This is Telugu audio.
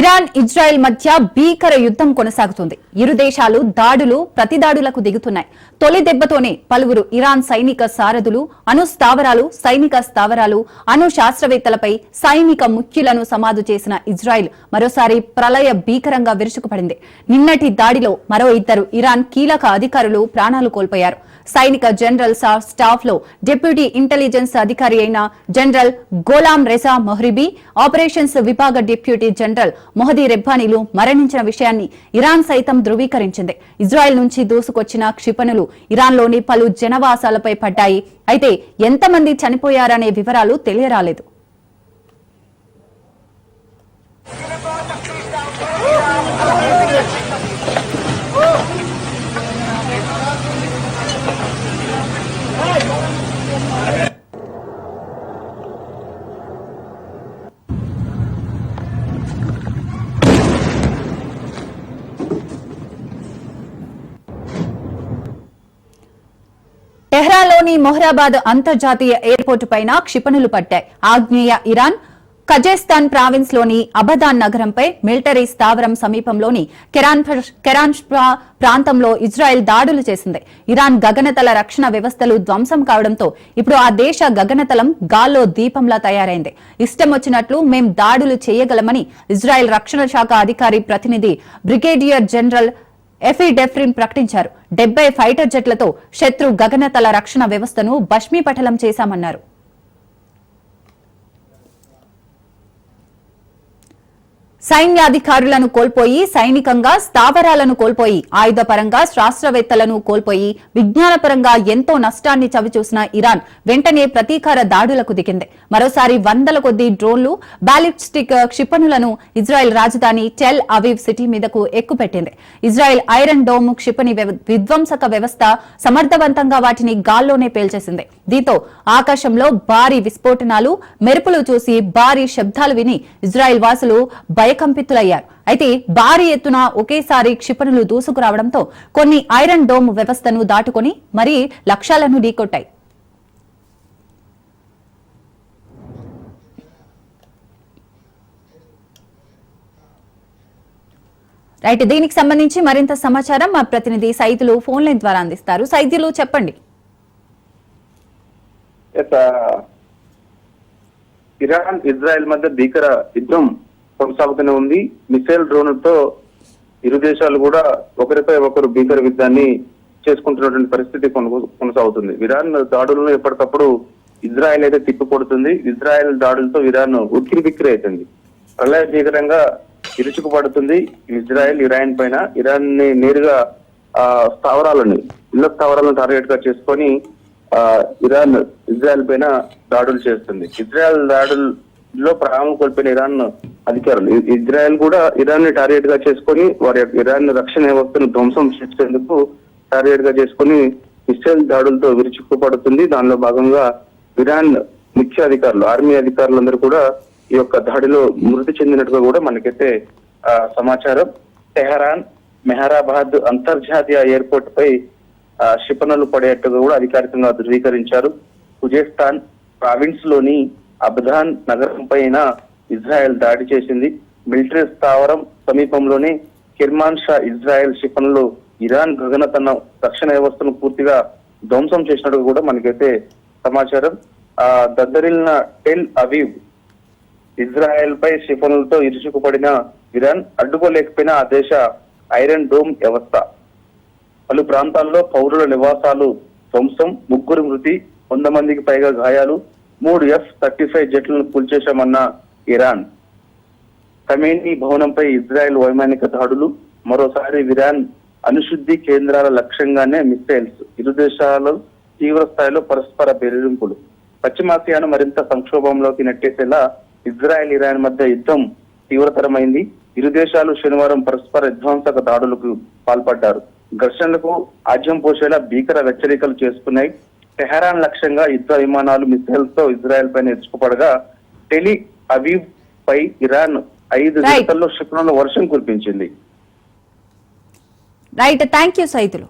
ఇరాన్ ఇజ్రాయెల్ మధ్య భీకర యుద్ధం కొనసాగుతుంది. ఇరు దేశాలు దాడులు ప్రతిదాడులకు దిగుతున్నాయి. తొలి దెబ్బతోనే పలువురు ఇరాన్ సైనిక సారథులు అణు స్థావరాలు సైనిక స్థావరాలు అణు శాస్త్రవేత్తలపై సైనిక ముఖ్యులను సమాధు చేసిన ఇజ్రాయెల్ మరోసారి ప్రళయ భీకరంగా విరుచుకుపడింది. నిన్నటి దాడిలో మరో ఇద్దరు ఇరాన్ కీలక అధికారులు ప్రాణాలు కోల్పోయారు. సైనిక జనరల్ సా- స్టాఫ్లో డిప్యూటీ ఇంటెలిజెన్స్ అధికారి అయిన general Gholam Reza Mohrabi operations విభాగ డిప్యూటీ జనరల్ మొహదీ రెబ్బానీలు మరణించిన విషయాన్ని ఇరాన్ సైతం ధృవీకరించింది. ఇజ్రాయెల్ నుంచి దూసుకొచ్చిన క్షిపణులు ఇరాన్లోని పలు జనవాసాలపై పడ్డాయి. అయితే ఎంతమంది చనిపోయారనే వివరాలు తెలియరాలేదు. టెహ్రాన్లోని మొహ్రాబాద్ అంతర్జాతీయ ఎయిర్పోర్టు పైన క్షిపణులు పట్టాయి. ఆగ్నేయ ఇరాన్ కజేస్తాన్ ప్రావిన్స్లోని అబదాన్ నగరంపై మిలిటరీ స్థావరం సమీపంలోని కెరాన్ ప్రాంతంలో ఇజ్రాయెల్ దాడులు చేసింది. ఇరాన్ గగనతల రక్షణ వ్యవస్థలు ధ్వంసం కావడంతో ఇప్పుడు ఆ దేశ గగనతలం గాల్లో దీపంలా తయారైంది. ఇష్టం వచ్చినట్లు మేం దాడులు చేయగలమని ఇజ్రాయెల్ రక్షణ శాఖ అధికారి ప్రతినిధి బ్రిగేడియర్ జనరల్ ఎఫీ డెఫ్రిన్ ప్రకటించారు. డెబ్బై ఫైటర్ జెట్లతో శత్రు గగనతల రక్షణ వ్యవస్థను భస్మీపటలం చేశామన్నారు. సైన్యాధికారులను కోల్పోయి సైనికంగా స్థావరాలను కోల్పోయి ఆయుధపరంగా శాస్త్రవేత్తలను కోల్పోయి విజ్ఞానపరంగా ఎంతో నష్టాన్ని చవిచూసిన ఇరాన్ వెంటనే ప్రతీకార దాడులకు దిగింది. మరోసారి వందల కొద్ది డ్రోన్లు బ్యాలిస్టిక్ క్షిపణులను ఇజ్రాయెల్ రాజధాని టెల్ అవీవ్ సిటీ మీదకు ఎక్కుపెట్టింది. ఇజ్రాయెల్ ఐరన్ డోమ్ క్షిపణి విధ్వంసక వ్యవస్థ సమర్థవంతంగా వాటిని గాల్లోనే పేల్చేసింది. దీంతో ఆకాశంలో భారీ విస్ఫోటనాలు మెరుపులు చూసి భారీ శబ్దాలు విని ఇజ్రాయెల్ వాసులు భయకంపితులయ్యారు. అయితే భారీ ఎత్తున ఒకేసారి క్షిపణులు దూసుకురావడంతో కొన్ని ఐరన్ డోమ్ వ్యవస్థను దాటుకొని మరీ లక్ష్యాలను ఢీకొట్టాయి. రైట్ దీనికి సంబంధించి మరింత సమాచారం మా ప్రతినిధి సైతులు ఫోన్ లైన్ ద్వారా అందిస్తారు. సైతులు చెప్పండి. ఇరాన్ ఇజ్రాయెల్ మధ్య భీకర యుద్ధం కొనసాగుతూనే ఉంది. మిసైల్ డ్రోన్లతో ఇరు దేశాలు కూడా ఒకరిపై ఒకరు భీకర యుద్ధాన్ని చేసుకుంటున్నటువంటి పరిస్థితి కొను- కొనసాగుతుంది. ఇరాన్ దాడులను ఎప్పటికప్పుడు ఇజ్రాయెల్ అయితే తిప్పికొడుతుంది. ఇజ్రాయెల్ దాడులతో ఇరాన్ ఉక్కిరి బిక్కిరి అవుతుంది. ప్రళయ భీకరంగా ఇరుచుకుపడుతుంది. ఇజ్రాయెల్ ఇరాన్ పైన. ఇరాన్ని నేరుగా ఆ స్థావరాలను ఇళ్ళ స్థావరాలను టార్గెట్గా చేసుకొని ఆ, ఇరాన్ ఇజ్రాయెల్ పైన దాడులు చేస్తుంది. ఇజ్రాయెల్ దాడుల్లో ప్రాణం కోల్పోయిన ఇరాన్ అధికారులు. ఇజ్రాయెల్ కూడా ఇరాన్ని టార్గెట్గా చేసుకొని వారి యొక్క ఇరాన్ రక్షణ వ్యవస్థను ధ్వంసం చేసేందుకు టార్గెట్గా చేసుకొని ఇస్రాయల్ దాడులతో విరుచుకుపడుతుంది. దానిలో భాగంగా ఇరాన్ ముఖ్య అధికారులు ఆర్మీ అధికారులందరూ కూడా ఈ యొక్క దాడిలో మృతి చెందినట్టుగా కూడా మనకైతే ఆ, సమాచారం. టెహరాన్ మెహరాబాద్ అంతర్జాతీయ ఎయిర్పోర్ట్ పై ఆ, పడేట్టుగా కూడా అధికారికంగా ధృవీకరించారు. కుజేస్తాన్ ప్రావిన్స్లోని అబ్దాన్ నగరం పైన ఇజ్రాయెల్ దాడి చేసింది. మిలిటరీ స్థావరం సమీపంలోనే కిర్మాన్ షా ఇజ్రాయెల్ క్షిపణులు ఇరాన్ గగనతన రక్షణ వ్యవస్థను పూర్తిగా ధ్వంసం చేసినట్టు కూడా మనకైతే సమాచారం. ఆ దద్దరిల్న టెల్ అవీవ్ ఇజ్రాయెల్ పై క్షిపణులతో ఇరుచుకుపడిన ఇరాన్ అడ్డుకోలేకపోయిన ఆ దేశ ఐరన్ డోమ్ వ్యవస్థ. పలు ప్రాంతాల్లో పౌరుల నివాసాలు ధ్వంసం ముగ్గురు మృతి వంద మందికి పైగా గాయాలు మూడు ఎఫ్ థర్టీ ఫైవ్ జట్లను కూల్చేశామన్న ఇరాన్. ఖమేనీ భవనంపై ఇజ్రాయెల్ వైమానిక దాడులు మరోసారి ఇరాన్ అనుశుద్ధి కేంద్రాల లక్ష్యంగానే మిసైల్స్ ఇరు దేశాలు తీవ్ర స్థాయిలో పరస్పర బెదిరింపులు. పశ్చిమాసియాను మరింత సంక్షోభంలోకి నెట్టేసేలా ఇజ్రాయెల్ ఇరాన్ మధ్య యుద్ధం తీవ్రతరమైంది. ఇరు దేశాలు శనివారం పరస్పర విధ్వంసక దాడులకు పాల్పడ్డారు. ఘర్షణలకు ఆజ్యం పోసేలా భీకర హెచ్చరికలు చేసుకున్నాయి. టెహరాన్ లక్ష్యంగా యుద్ధ విమానాలు మిసైల్స్తో ఇజ్రాయెల్ పైన ఎచ్చుకుపడగా టెలి అవీవ్ పై ఇరాన్ ఐదు. విడతల్లో క్షిపణుల వర్షం కురిపించింది. Right thank you Saidulu